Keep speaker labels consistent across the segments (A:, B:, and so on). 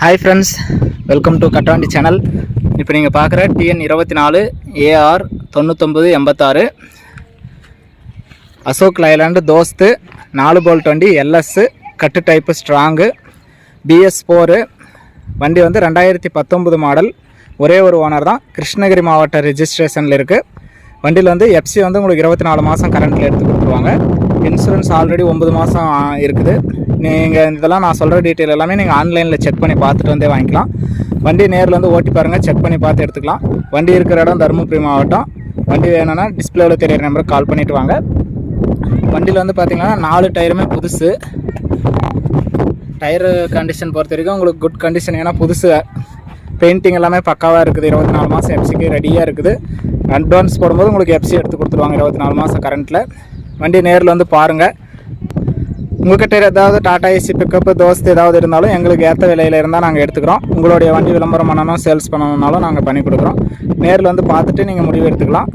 A: Hi friends welcome to கட்டாண்டி channel இப்போ நீங்கள் பார்க்குற டிஎன் இருபத்தி நாலு ஏஆர் தொண்ணூத்தொம்பது எண்பத்தாறு. அசோக் லைலாண்டு தோஸ்து நாலு போல் டுவெண்ட்டி எல்எஸ்ஸு கட்டு டைப்பு ஸ்ட்ராங்கு பிஎஸ் ஃபோரு வண்டி வந்து ரெண்டாயிரத்தி பத்தொம்பது மாடல் ஒரே ஒரு ஓனர் தான் கிருஷ்ணகிரி மாவட்ட ரிஜிஸ்ட்ரேஷனில் இருக்குது வண்டியில் வந்து எஃப்சி வந்து உங்களுக்கு இருபத்தி நாலு மாதம் கரண்ட்டில் எடுத்து கொடுத்துருவாங்க. இன்சூரன்ஸ் ஆல்ரெடி ஒம்பது மாதம் இருக்குது. நீங்கள் இதெல்லாம் நான் சொல்கிற டீட்டெயில் எல்லாமே நீங்கள் ஆன்லைனில் செக் பண்ணி பார்த்துட்டு வந்தே வாங்கிக்கலாம். வண்டி நேரில் வந்து ஓட்டி பாருங்கள் செக் பண்ணி பார்த்து எடுத்துக்கலாம். வண்டி இருக்கிற இடம் தருமபுரி மாவட்டம். வண்டி வேணும்னா டிஸ்பிளேவில் தெரியிற நம்பருக்கு கால் பண்ணிவிட்டு வாங்க. வண்டியில் வந்து பார்த்தீங்கன்னா நாலு டயருமே புதுசு. டயரு கண்டிஷன் பொறுத்த வரைக்கும் உங்களுக்கு குட் கண்டிஷன் ஏன்னா புதுசு பெயிண்டிங் எல்லாமே பக்காவாக இருக்குது. இருபத்தி நாலு மாதம் எஃப்சிக்கு ரெடியாக இருக்குது. அட்வான்ஸ் போடும்போது உங்களுக்கு எஃப்சி எடுத்து கொடுத்துருவாங்க இருபத்தி நாலு மாதம் கரண்ட்டில் வண்டி நேரில் வந்து பாருங்கள் உங்ககிட்ட ஏதாவது டாடா ஏசி பிக்கப்பு தோஸ்து ஏதாவது இருந்தாலும் எங்களுக்கு ஏற்ற விலையில் இருந்தால் நாங்கள் எடுத்துக்கிறோம். உங்களுடைய வண்டி விளம்பரம் பண்ணணும் சேல்ஸ் பண்ணணும்னாலும் நாங்கள் பண்ணி கொடுக்குறோம். நேரில் வந்து பார்த்துட்டு நீங்கள் முடிவு எடுத்துக்கலாம்.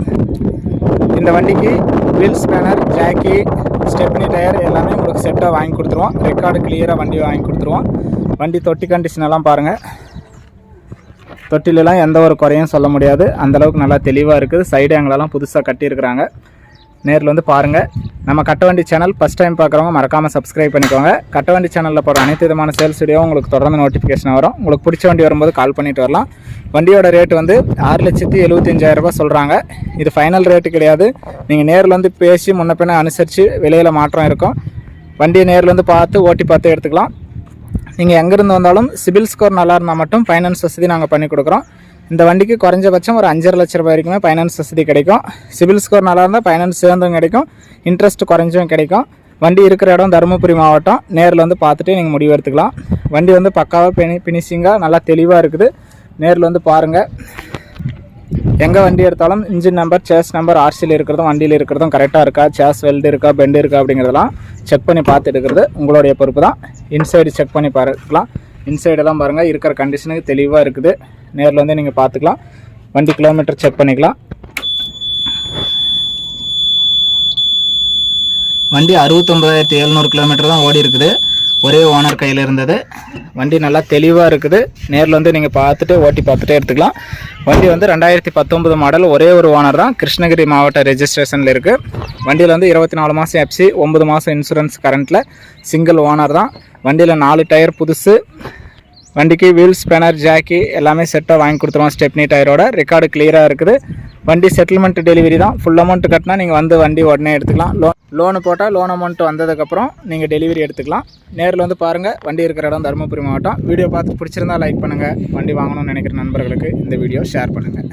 A: இந்த வண்டிக்கு wheel spanner jack stepney tyre எல்லாமே உங்களுக்கு செட்டாக வாங்கி கொடுத்துருவோம். ரெக்கார்டு கிளியராக வண்டி வாங்கி கொடுத்துருவோம். வண்டி தொட்டி கண்டிஷன் எல்லாம் பாருங்கள் தொட்டிலெலாம் எந்த ஒரு குறையும் சொல்ல முடியாது. அந்தளவுக்கு நல்லா தெளிவாக இருக்குது. சைடு எங்களெல்லாம் புதுசாக கட்டியிருக்கிறாங்க. நேரில் வந்து பாருங்கள் நம்ம கட்டவண்டி சேனல் ஃபஸ்ட் டைம் பார்க்குறவங்க மறக்காமல் சப்ஸ்கிரைப் பண்ணிக்கோங்க. கட்டவண்டி சேனலில் போகிற அனைத்து விதமான சேல்ஸ் வீடியோ உங்களுக்கு தொடர்ந்து நோட்டிஃபிகேஷன் வரும். உங்களுக்கு பிடிச்ச வண்டி வரும்போது கால் பண்ணிட்டு வரலாம். வண்டியோட ரேட்டு வந்து ஆறு லட்சத்தி எழுபத்தஞ்சாயிரரூபா சொல்கிறாங்க இது ஃபைனல் ரேட்டு கிடையாது. நீங்கள் நேரில் வந்து பேசி முன்ன பின்ன அனுசரித்து விலையில் மாற்றம் இருக்கும். வண்டியை நேரில் வந்து பார்த்து ஓட்டி பார்த்து எடுத்துக்கலாம். நீங்கள் எங்கேருந்து வந்தாலும் சிபில் ஸ்கோர் நல்லா இருந்தால் மட்டும் ஃபைனான்ஸ் வசதி நாங்கள் பண்ணி கொடுக்குறோம். இந்த வண்டிக்கு குறைஞ்சபட்சம் ஒரு அஞ்சரை லட்ச ரூபாய் வரைக்குமே ஃபைனான்ஸ் வசதி கிடைக்கும். சிவில் ஸ்கோர் நல்லா இருந்தால் ஃபைனான்ஸ் சேர்ந்தும் கிடைக்கும். இன்ட்ரெஸ்ட் குறைஞ்சும் கிடைக்கும். வண்டி இருக்கிற இடம் தருமபுரி மாவட்டம். நேரில் வந்து பார்த்துட்டு நீங்கள் முடிவு எடுத்துக்கலாம். வண்டி வந்து பக்காவாக பினி ஃபினிஷிங்காக நல்லா தெளிவாக இருக்குது. நேரில் வந்து பாருங்கள் எங்கே வண்டி எடுத்தாலும் இன்ஜின் நம்பர் சேஸ் நம்பர் ஆர்சியில் இருக்கிறதும் வண்டியில் இருக்கிறதும் கரெக்டாக இருக்கா? சேஸ் வெல்டு இருக்கா? பெண்டு இருக்கா? அப்படிங்கிறதெல்லாம் செக் பண்ணி பார்த்து எடுக்கிறது உங்களுடைய பொறுப்பு தான். இன்சைடு செக் பண்ணி பார்க்கலாம். இன்சைடெல்லாம் பாருங்கள் இருக்கிற கண்டிஷனுக்கு தெளிவாக இருக்குது. நேரில் வந்து நீங்கள் பார்த்துக்கலாம். வண்டி கிலோமீட்டர் செக் பண்ணிக்கலாம். வண்டி அறுபத்தொம்பதாயிரத்தி எழுநூறு கிலோமீட்டர் தான் ஓடி இருக்குது ஒரே ஓனர் கையில் இருந்தது. வண்டி நல்லா தெளிவாக இருக்குது. நேரில் வந்து நீங்கள் பார்த்துட்டு ஓட்டி பார்த்துட்டே எடுத்துக்கலாம். வண்டி வந்து ரெண்டாயிரத்தி பத்தொம்பது மாடல் ஒரே ஒரு ஓனர் தான். கிருஷ்ணகிரி மாவட்ட ரெஜிஸ்ட்ரேஷனில் இருக்குது வண்டியில் வந்து இருபத்தி நாலு மாதம் எஃப்சி ஒம்பது மாதம் இன்சூரன்ஸ் கரண்ட்டில் சிங்கிள் ஓனர் தான். வண்டியில் நாலு டயர் புதுசு. வண்டிக்கு வீல் ஸ்பேனர் ஜாக்கி எல்லாமே செட்டாக வாங்கி கொடுத்துருவோம். ஸ்டெப்னி டயரோட ரெக்கார்டு கிளியராக இருக்குது. வண்டி செட்டில்மெண்ட் டெலிவரி தான். ஃபுல் அமௌண்ட் கட்டினா நீங்கள் வந்து வண்டி உடனே எடுத்துக்கலாம். லோன் லோனு போட்டால் லோன் அமௌண்ட் வந்ததுக்கப்புறம் நீங்கள் டெலிவரி எடுத்துக்கலாம். நேரில் வந்து பாருங்கள் வண்டி இருக்கிற இடம் தருமபுரி மாவட்டம். வீடியோ பார்த்து பிடிச்சிருந்தா லைக் பண்ணுங்கள் வண்டி வாங்கணும்னு நினைக்கிற நண்பர்களுக்கு இந்த வீடியோ ஷேர் பண்ணுங்கள்